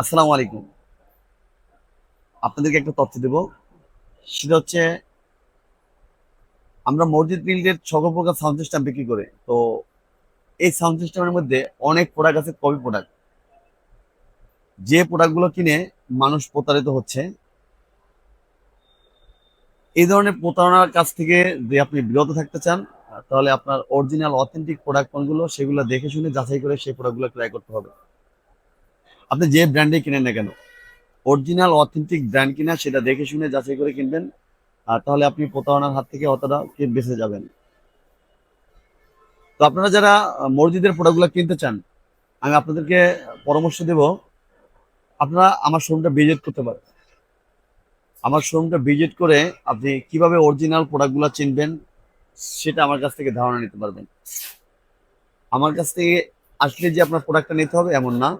আসসালামু আলাইকুম। আপনাদেরকে একটা তথ্য দেব। সেটা হচ্ছে, আমরা মসজিদ বিল্ডের সকল প্রকার সাউন্ড সিস্টেম বিক্রি করে। তো এই সাউন্ড সিস্টেমের মধ্যে অনেক প্রোডাক্ট আছে কপি প্রোডাক্ট যে প্রোডাক্টগুলো কিনে মানুষ প্রতারিত হচ্ছে, এই ধরনের প্রতারণার কাছ থেকে যে আপনি বিরত থাকতে চান, তাহলে আপনার অরিজিনাল অথেন্টিক প্রোডাক্ট কোনগুলো, সেগুলো দেখে শুনে যাচাই করে সেই প্রোডাক্টগুলো ক্রয় করতে হবে। আপনি যে ব্র্যান্ডে কিনেন না কেন অরিজিনাল অথেন্টিক ব্র্যান্ড কিনা সেটা দেখে শুনে যাচাই করে কিনবেন, আর তাহলে আপনি প্রতারণার হাত থেকে অতটা বেঁচে যাবেন। তো আপনারা যারা মসজিদের প্রোডাক্টগুলো কিনতে চান, আমি আপনাদেরকে পরামর্শ দেব, আপনারা আমার শোরুমটা ভিজিট করতে পারেন। আমার শোরুমটা ভিজিট করে আপনি কীভাবে অরিজিনাল প্রোডাক্টগুলো চিনবেন, সেটা আমার কাছ থেকে ধারণা নিতে পারবেন। আমার কাছ থেকে আসলে যে আপনার প্রোডাক্টটা নিতে হবে এমন না।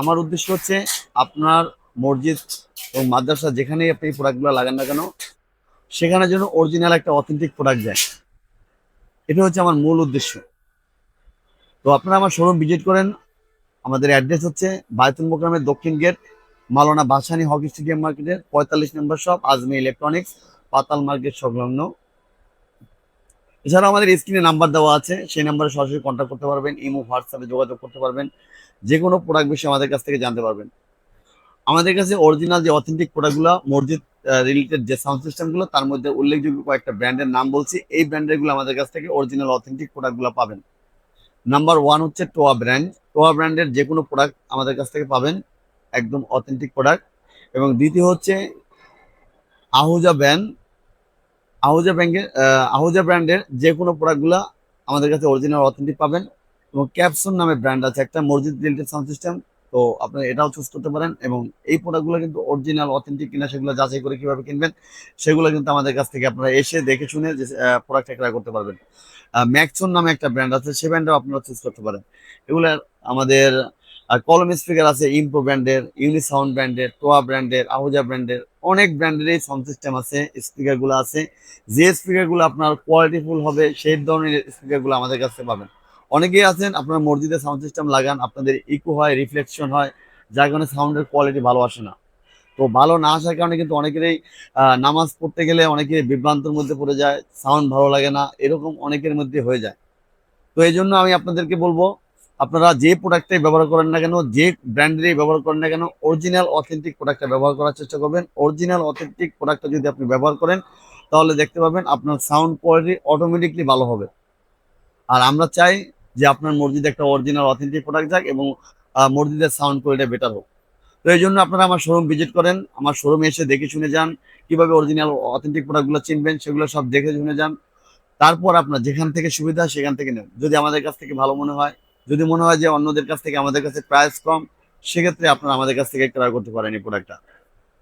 আমার উদ্দেশ্য হচ্ছে আপনার মসজিদ এবং মাদ্রাসা যেখানেই আপনি প্রোডাক্টগুলো লাগান না কেন, সেখানে যেন অরিজিনাল একটা অথেন্টিক প্রোডাক্ট যায়। এটা হচ্ছে আমার মূল উদ্দেশ্য। তো আপনারা আমার শোরুম ভিজিট করেন। আমাদের অ্যাড্রেস হচ্ছে বায়তুল মোকামের দক্ষিণ gate, Maulana Bhasani hockey stadium মার্কেটের পঁয়তাল্লিশ নম্বর শপ আজমি ইলেকট্রনিক্স পাতাল মার্কেট সংলগ্ন। এছাড়াও আমাদের স্ক্রিনে নাম্বার দেওয়া আছে, সেই নাম্বারে সরাসরি কন্ট্যাক্ট করতে পারবেন, ইমো, হোয়াটসঅ্যাপে যোগাযোগ করতে পারবেন যে কোনো প্রোডাক্ট বিষয়ে আমাদের কাছ থেকে জানতে পারবেন। আমাদের কাছে অরিজিনাল যে অথেন্টিক প্রোডাক্টগুলো মসজিদ রিলেটেড যে সাউন্ড সিস্টেমগুলো তার মধ্যে উল্লেখযোগ্য কয়েকটা ব্র্যান্ডের নাম বলছি, এই ব্র্যান্ডেরগুলো আমাদের কাছ থেকে অরিজিনাল অথেন্টিক প্রোডাক্টগুলো পাবেন। নাম্বার ওয়ান হচ্ছে টোয়া ব্র্যান্ড টোয়া ব্র্যান্ডের যে কোনো প্রোডাক্ট আমাদের কাছ থেকে পাবেন, একদম অথেন্টিক প্রোডাক্ট এবং দ্বিতীয় হচ্ছে আহুজা ব্র্যান্ড আহুজা ব্যাংকের আহুজা ব্র্যান্ডের যে কোনো প্রোডাক্টগুলো আমাদের কাছে অরিজিনাল অথেন্টিক পাবেন এবং ক্যাপসন নামে ব্র্যান্ড আছে একটা মসজিদ রিলেটেড সাউন্ড সিস্টেম তো আপনারা এটাও চুজ করতে পারেন এবং এই প্রোডাক্টগুলো কিন্তু অরিজিনাল অথেন্টিক কিনা সেগুলো যাচাই করে কীভাবে কিনবেন, সেগুলো কিন্তু আমাদের কাছ থেকে আপনারা এসে দেখে শুনে যে প্রোডাক্টটা ক্রয় করতে পারবেন। ম্যাক্সন নামে একটা ব্র্যান্ড আছে, সে ব্র্যান্ডটাও আপনারা চুজ করতে পারেন। এগুলো আমাদের কলম স্পিকার আছে ইম্পো ব্র্যান্ডের ইউনি সাউন্ড ব্র্যান্ডের টোয়া ব্র্যান্ডের, আহুজা ব্র্যান্ডের, অনেক ব্র্যান্ডেরই সাউন্ড সিস্টেম আছে, স্পিকারগুলো আছে। যে স্পিকারগুলো আপনার কোয়ালিটিফুল হবে, সেই ধরনের স্পিকারগুলো আমাদের কাছে পাবেন। অনেকেই আছেন, আপনার মসজিদে সাউন্ড সিস্টেম লাগান, আপনাদের ইকো হয় রিফ্লেকশন হয়, যার কারণে সাউন্ডের কোয়ালিটি ভালো আসে না। তো ভালো না আসার কারণে কিন্তু অনেকেরই নামাজ পড়তে গেলে অনেকে বিভ্রান্তর মধ্যে পড়ে যায়, সাউন্ড ভালো লাগে না, এরকম অনেকের মধ্যে হয়ে যায়। তো এই জন্য আমি আপনাদেরকে বলব আপনারা যে প্রোডাক্টটাই ব্যবহার করেন না কেন, যে ব্র্যান্ডেরই ব্যবহার করেন না কেন অরিজিনাল অথেন্টিক প্রোডাক্টটা ব্যবহার করার চেষ্টা করবেন। অরিজিনাল অথেন্টিক প্রোডাক্টটা যদি আপনি ব্যবহার করেন, তাহলে দেখতে পাবেন আপনার সাউন্ড কোয়ালিটি অটোমেটিকলি ভালো হবে। আর আমরা চাই যে আপনার মসজিদে একটা অরিজিনাল অথেন্টিক প্রোডাক্ট যাক এবং মসজিদের সাউন্ড কোয়ালিটি বেটার হোক। তো এই জন্য আপনারা আমার শোরুম ভিজিট করেন, আমার শোরুমে এসে দেখে শুনে যান, কীভাবে অরিজিনাল অথেন্টিক প্রোডাক্টগুলো চিনবেন, সেগুলো সব দেখে শুনে যান। তারপর আপনার যেখান থেকে সুবিধা সেখান থেকে নেন। যদি আমাদের কাছ থেকে ভালো মনে হয় যদি মনে হয় যে অন্যদের কাছ থেকে আমাদের কাছে প্রাইস কম, সেক্ষেত্রে আপনারা আমাদের কাছ থেকে ক্রয় করতে পারেন এই প্রোডাক্টটা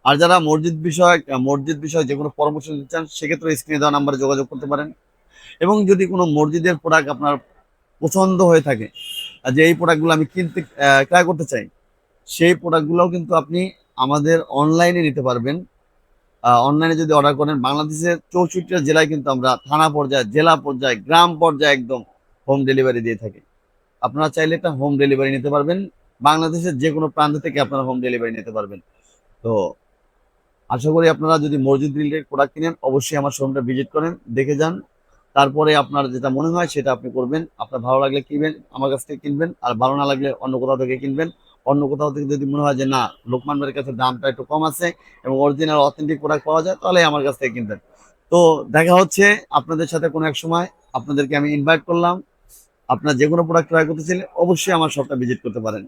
আর যারা মসজিদ বিষয়ক মসজিদ বিষয়ে যে কোনো পরামর্শ দিতে চান সেক্ষেত্রে স্ক্রিনে দেওয়া নাম্বারে যোগাযোগ করতে পারেন। এবং যদি কোনো মসজিদের প্রোডাক্ট আপনার পছন্দ হয়ে থাকে যে এই প্রোডাক্টগুলো আমি কিনতে ক্রয় করতে চাই, সেই প্রোডাক্টগুলোও কিন্তু আপনি আমাদের অনলাইনে নিতে পারবেন। অনলাইনে যদি অর্ডার করেন, বাংলাদেশের চৌষট্টিটা জেলায় কিন্তু আমরা থানা পর্যায়ে, জেলা পর্যায়ে, গ্রাম পর্যায়ে একদম হোম ডেলিভারি দিয়ে থাকি। আপনারা চাইলে একটা হোম ডেলিভারি নিতে পারবেন। বাংলাদেশের যে কোনো প্রান্ত থেকে আপনারা হোম ডেলিভারি নিতে পারবেন। তো আশা করি আপনারা যদি মসজিদ রিলেটেড প্রোডাক্ট কিনেন, অবশ্যই আমার শোরুমটা ভিজিট করেন, দেখে যান। তারপরে আপনার যেটা মনে হয় সেটা আপনি করবেন। আপনার ভালো লাগলে কিনবেন, আমার কাছ থেকে কিনবেন। আর ভালো না লাগলে অন্য কোথাও থেকে কিনবেন। অন্য কোথাও থেকে যদি মনে হয় যে না, লোকমান ভাইয়ের কাছে দামটা একটু কম আছে এবং অরিজিনাল অথেন্টিক প্রোডাক্ট পাওয়া যায়, তাহলে আমার কাছ থেকে কিনবেন। তো দেখা হচ্ছে আপনাদের সাথে কোনো এক সময়। আপনাদেরকে আমি ইনভাইট করলাম। আপনার যে কোনো প্রোডাক্ট ট্রাই করতে চাইলে অবশ্যই আমার শপটা ভিজিট করতে পারেন।